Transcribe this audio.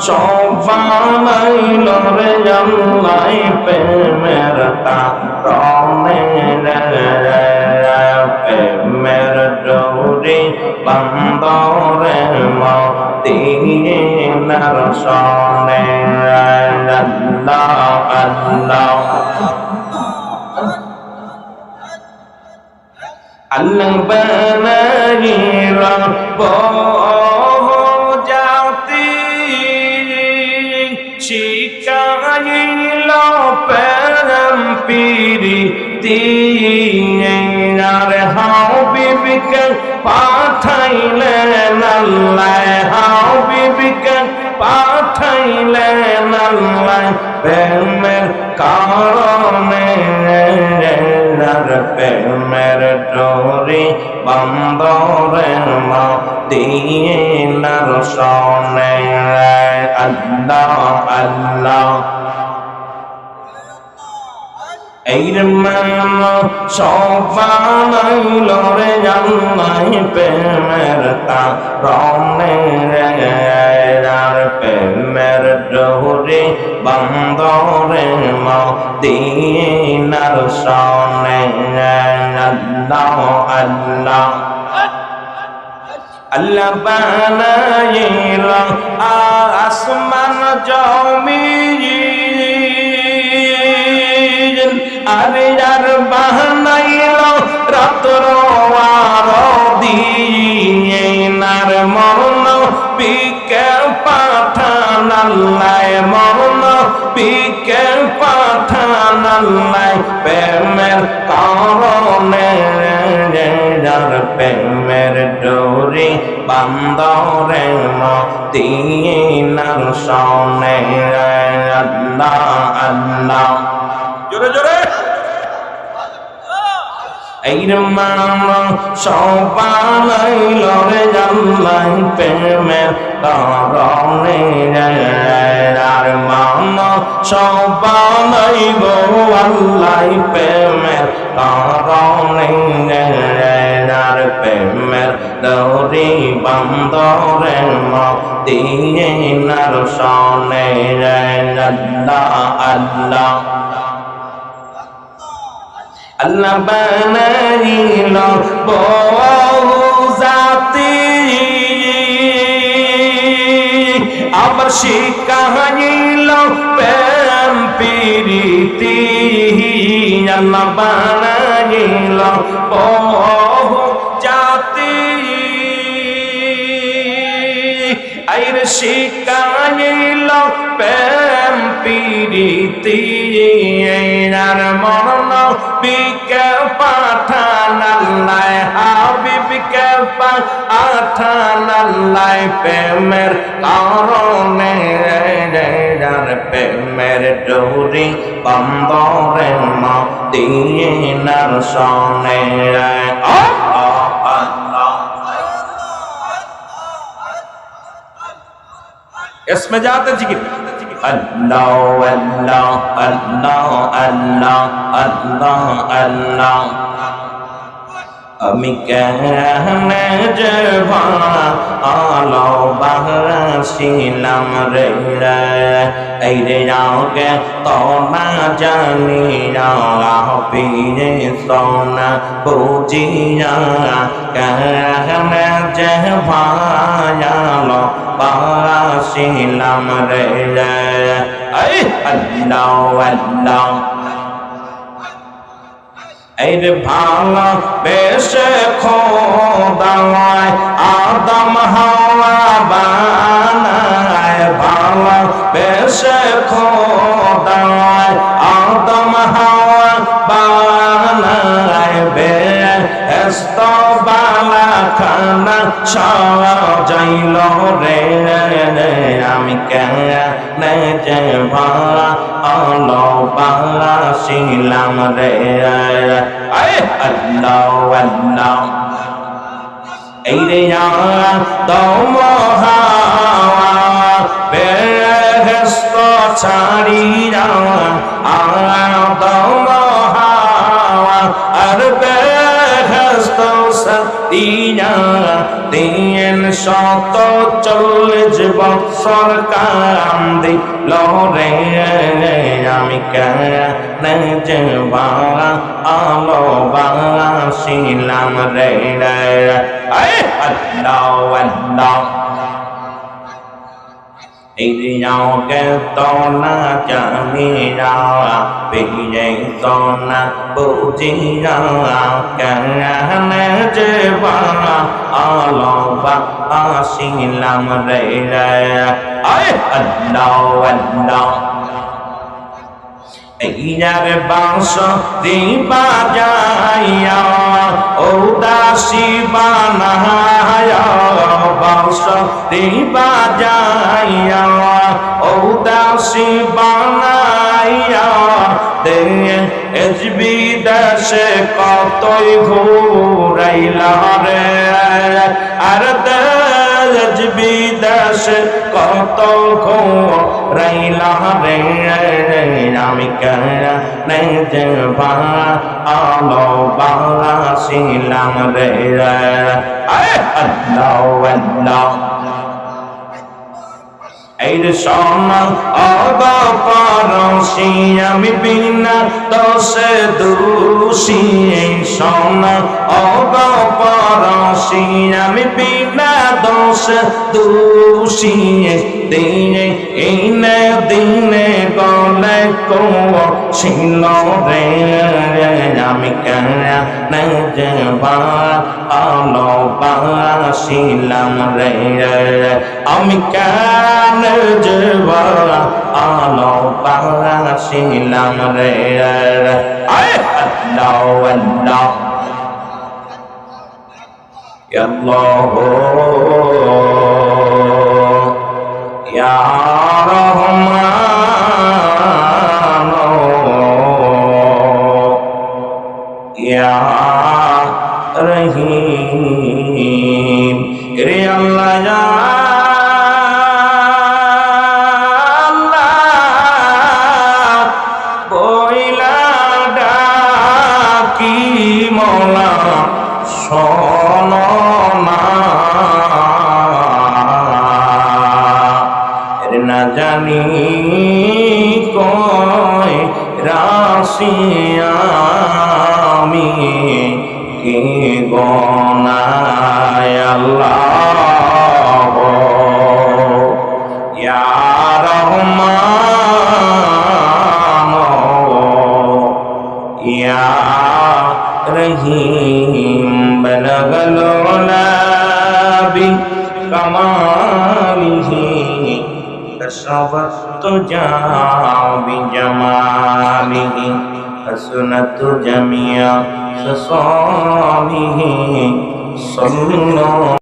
সবাইল রে জানলাই প্রেমের কারণে প্রেমের ডোরি বন্দরে মদিনার সনে আল্লাহ আল্লাহ আল্লাহ বানাইল জাতি শিকাইল প্রেম পিরিতি আর হাও বিবিকে পাঠাইলেন আল্লাহ হাও বিবিকে পাঠাইলেন আল্লাহ। প্রেমের কারণে প্রেমের ডোরি বন্দরের মদিনার সনে আল্লাহ আল্লাহ এর মান সবানাইল রে জানাই প্রেমের কারণে আর প্রেমের ডোরে বন্দরে মদিনার সনে আল্লাহ আল্লাহ আল্লাহ বানাইল আসমান জমি আরে আর বাহানাইল রাতর আর দিনার মরণ পিকে পাঠান আল্লাহ মরণ পিকে পাঠান আল্লাহ প্রেমের কারণে যার প্রেমের ডোরি বান্দরে মদিনার সনে আল্লাহ আল্লাহ। জোরে জোরে। এইরমান সবাইল রে জানলাই প্রেমের কারণে আর মান সবাই গো আল্লাহ প্রেমের কারণে আর প্রেমের দৌরি বন্দরে মদিনার সনে আল্লাহ আল্লাহ। আল্লাহ বানাইল জাতি। আবার শিখাইল প্রেম প্রীতি। আল্লাহ বানাইল আইর শিখাইল প্রেম প্রীতি মরণ বিকে পাঠান আল্লাহ হাবিবকে প্রেমের কারণে যার প্রেমের ডোরি বন্দরে মদিনার সনে। আল্লাহ এসমে জাতে জিকির আল্লাহ আল্লাহ আল্লাহ আল্লাহ আল্লাহ আল্লাহ আমি কেমনে যে আলো বাংলাছিলাম রে এই রে যাওকে তোমা জানি পিরে সোনা বুঝিয়া কেমনে যে ভালো বাহরাছিলাম রে আল্লাহ আল্লাহ। এই ভালো বেশ খোদায়, আদম হাওয়া বানায়। ভালো বেশ খোদায়, আদম হাওয়া বানায়। বেস্ত বালা খানা সাজাইল রে, আমি কেন যে ভালা আলো বালা শিলাম রে। আল্লাহ আল্লাহ। এই রে হাওয়া বেহস্ত ছাড়ি দম আর বেহস্ত সতিয়া দিন শত চল্লিশ বৎসর কান্দি লরে আমি কেন যে বাংলা আলো বাংলাশিলাম রে আয় আল্লাহ। আল্লাহ Idiyoke tona jamira Biye tona bujiya Kane jeba Aloba asilam re re Ay Allah Allah ইয়ার বাঁশ দিবা যাইয়া ও দাসী বানায়া বাঁশ দিবা যাইয়া ও দাসী বানাইয়া দে এজবি কতই ঘুরাইলা রে, আর দেশ বিদেশ কত ঘুরাইলা রে আমি নেই যে বাংলা আলো বাংলা শিলাম রে আল্লাহ আল্লাহ। এই সোনা অগপরশি আমি বিনা দোষে দোষী সোনা। অগপরশি আমি বিনা দোষে দোষী দিনে, ইনে দিনে গলে কো রে। আমি কেন বা আলো বাসিলাম রে। আমি কেন যে আলো বাসিলাম রে আয় আল্লাহ আল্লাহ يا الله يا رحمن يا رحيم রাশিয়ামি কি গনায় আল্লাহ? ইয়া রহমান ইয়া রহিম বলগল উলাবি কামালিহি كشفت جا بجماله حسنت جميع خصاله صلى